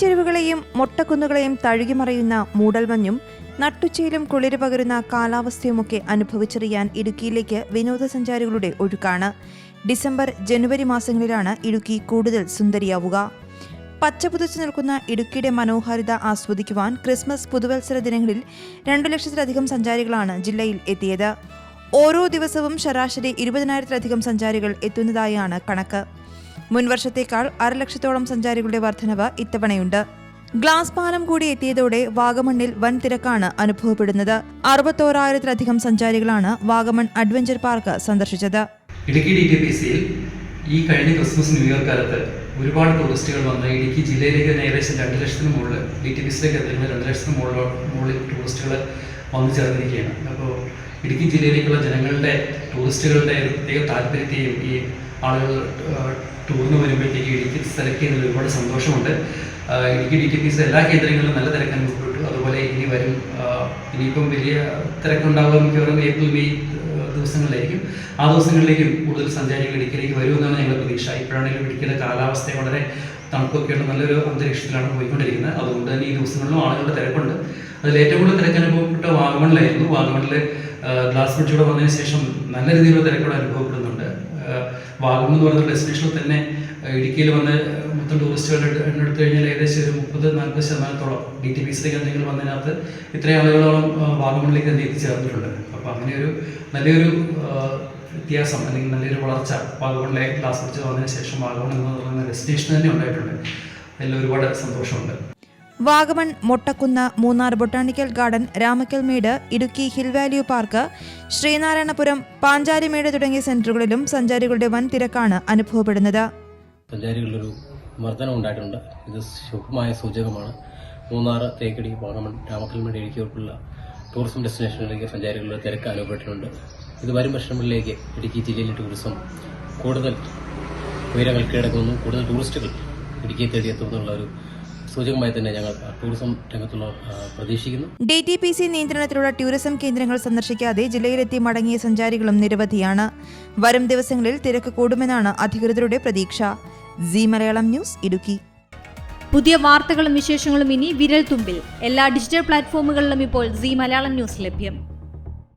ചെരുവുകളെയും മൊട്ടക്കുന്നുകളെയും തഴുകിമറിയുന്ന മൂടൽമഞ്ഞും നട്ടുച്ചയിലും കുളിര് പകരുന്ന കാലാവസ്ഥയുമൊക്കെ അനുഭവിച്ചറിയാൻ ഇടുക്കിയിലേക്ക് വിനോദസഞ്ചാരികളുടെ ഒഴുക്കാണ്. ഡിസംബർ ജനുവരി മാസങ്ങളിലാണ് ഇടുക്കി കൂടുതൽ സുന്ദരിയാവുക. പച്ചപുതച്ചു നിൽക്കുന്ന ഇടുക്കിയുടെ മനോഹാരിത ആസ്വദിക്കുവാൻ ക്രിസ്മസ് പുതുവത്സര ദിനങ്ങളിൽ രണ്ടു ലക്ഷത്തിലധികം സഞ്ചാരികളാണ് ജില്ലയിൽ എത്തിയത്. ഓരോ ദിവസവും ശരാശരി ഇരുപതിനായിരത്തിലധികം സഞ്ചാരികൾ എത്തുന്നതായാണ് കണക്ക്. മുൻവർഷത്തേക്കാൾ അരലക്ഷത്തോളം സഞ്ചാരികളുടെ വർധനവ് ഇത്തവണയുണ്ട്. ഗ്ലാസ് പാലം കൂടി എത്തിയതോടെ വാഗമണ്ണിൽ വൻ തിരക്കാണ് അനുഭവപ്പെടുന്നത്. അറുപത്തോരായിരത്തിലധികം സഞ്ചാരികളാണ് വാഗമൺ അഡ്വഞ്ചർ പാർക്ക് സന്ദർശിച്ചത്. ഇടുക്കി ഡി ടി പി സിയിൽ ഈ കഴിഞ്ഞ ക്രിസ്മസ് ന്യൂ ഇയർ കാലത്ത് ഒരുപാട് ടൂറിസ്റ്റുകൾ വന്ന് ഇടുക്കി ജില്ലയിലേക്ക് തന്നെ ഏകദേശം രണ്ട് ലക്ഷത്തിന് മുകളിൽ ഡി ടി പി സിയിലേക്ക് എത്തുന്ന രണ്ട് ലക്ഷത്തിന് മുകളിൽ ടൂറിസ്റ്റുകൾ വന്നു ചേർന്നിരിക്കുകയാണ്. അപ്പോൾ ഇടുക്കി ജില്ലയിലേക്കുള്ള ജനങ്ങളുടെ ടൂറിസ്റ്റുകളുടെ പ്രത്യേക താല്പര്യത്തെയും ഈ ആളുകൾ ടൂറിന് വരുമ്പോഴത്തേക്ക് ഇടുക്കി സെലക്ട് ചെയ്യുന്നതിൽ ഒരുപാട് സന്തോഷമുണ്ട്. Idukki D T P C എല്ലാ കേന്ദ്രങ്ങളിലും നല്ല തിരക്ക് അനുഭവപ്പെട്ടു അതുപോലെ ഇനി വരും ഇനിയിപ്പം വലിയ തിരക്കുണ്ടാകുക മിക്കവാറും ഏപ്രിൽ മെയ് ദിവസങ്ങളിലായിരിക്കും. ആ ദിവസങ്ങളിലേക്കും കൂടുതൽ സഞ്ചാരികൾ ഇടുക്കിയിലേക്ക് വരുമെന്നാണ് ഞങ്ങളുടെ പ്രതീക്ഷ. ഇപ്പോഴാണെങ്കിലും ഇടുക്കിയുടെ കാലാവസ്ഥ വളരെ തണുപ്പൊക്കെയുള്ള നല്ലൊരു അന്തരീക്ഷത്തിലാണ് പോയിക്കൊണ്ടിരിക്കുന്നത്. അതുകൊണ്ട് തന്നെ ഈ ദിവസങ്ങളിലും ആളുകളുടെ തിരക്കുണ്ട്. അതിൽ ഏറ്റവും കൂടുതൽ തിരക്ക് അനുഭവപ്പെട്ട വാഗമണിലായിരുന്നു. വാഗമണിൽ ഗ്ലാസ് ബ്രിഡ്ജൂടെ വന്നതിന് ശേഷം നല്ല രീതിയിലുള്ള തിരക്കുകൾ അനുഭവപ്പെടുന്നുണ്ട്. വാഗമൺ എന്ന് പറയുന്ന ഡെസ്റ്റിനേഷനിൽ തന്നെ ഇടുക്കിയിൽ വന്ന് മൊത്തം ടൂറിസ്റ്റുകളുടെ എണ്ണം എടുത്തു കഴിഞ്ഞാൽ ഏകദേശം ഒരു മുപ്പത് നാൽപ്പത് ശതമാനത്തോളം ഡി ടി പി സിയിലേക്ക് എന്തെങ്കിലും വന്നതിനകത്ത് ഇത്രയും ആളുകളോളം വാഗമണിലേക്ക് തന്നെ എത്തിച്ചേർന്നിട്ടുണ്ട് അപ്പോൾ അങ്ങനെ ഒരു നല്ലൊരു വ്യത്യാസം അല്ലെങ്കിൽ നല്ലൊരു വളർച്ച വാഗമണിലെ ക്ലാസ് പഠിച്ചു വന്നതിന് ശേഷം വാഗമൺ എന്ന് പറയുന്ന ഡെസ്റ്റിനേഷൻ തന്നെ ഉണ്ടായിട്ടുണ്ട്. അതിൽ ഒരുപാട് സന്തോഷമുണ്ട്. Vagamon Mottakunnu Munnar botanical garden Ramakkalmedu Idukki hill value park Sreenarayanapuram Pancharimedu തുടങ്ങിയ സെന്ററുകളിലും സഞ്ചാരികളുടെ വൻ തിരക്കാണ് അനുഭവപ്പെടുന്നത്. സഞ്ചാരികളിലൊരു മർദ്ദനം ഉണ്ടായിട്ടുണ്ട്. ഇത് ശുഭമായ സൂചകമാണ്. മൂന്നാർ തേക്കടി വാഗമൺ രാമക്കൽമേട് ഇടുക്കിയോട്ടുള്ള ടൂറിസം ഡെസ്റ്റിനേഷനിലേക്ക് സഞ്ചാരികളുടെ തിരക്ക് അനുഭവപ്പെട്ടിട്ടുണ്ട്. ഇത് വരും വർഷങ്ങളിലേക്ക് ഇടുക്കി ജില്ലയിലെ ടൂറിസം കൂടുതൽ ഉയരങ്ങൾ കീഴടക്കുന്നു കൂടുതൽ ടൂറിസ്റ്റുകൾ ഇടുക്കിയെ തേടിയെത്തുമെന്നുള്ള ഒരു സൂചകമായി തന്നെ ഞങ്ങൾ ടൂറിസം രംഗത്തുള്ള പ്രതീക്ഷിക്കുന്നു. ഡി ടി പി സി നിയന്ത്രണത്തിലുള്ള ടൂറിസം കേന്ദ്രങ്ങൾ സന്ദർശിക്കാതെ ജില്ലയിലെത്തി മടങ്ങിയ സഞ്ചാരികളും നിരവധിയാണ്. വരും ദിവസങ്ങളിൽ തിരക്ക് കൂടുമെന്നാണ് അധികൃതരുടെ പ്രതീക്ഷ. C Malayalam news Idukki. പുതിയ വാർത്തകളും വിശേഷങ്ങളും ഇനി വിരൽ തുമ്പിൽ എല്ലാ ഡിജിറ്റൽ പ്ലാറ്റ്ഫോമുകളിലും ഇപ്പോൾ സി മലയാളം ന്യൂസ് ലഭ്യം.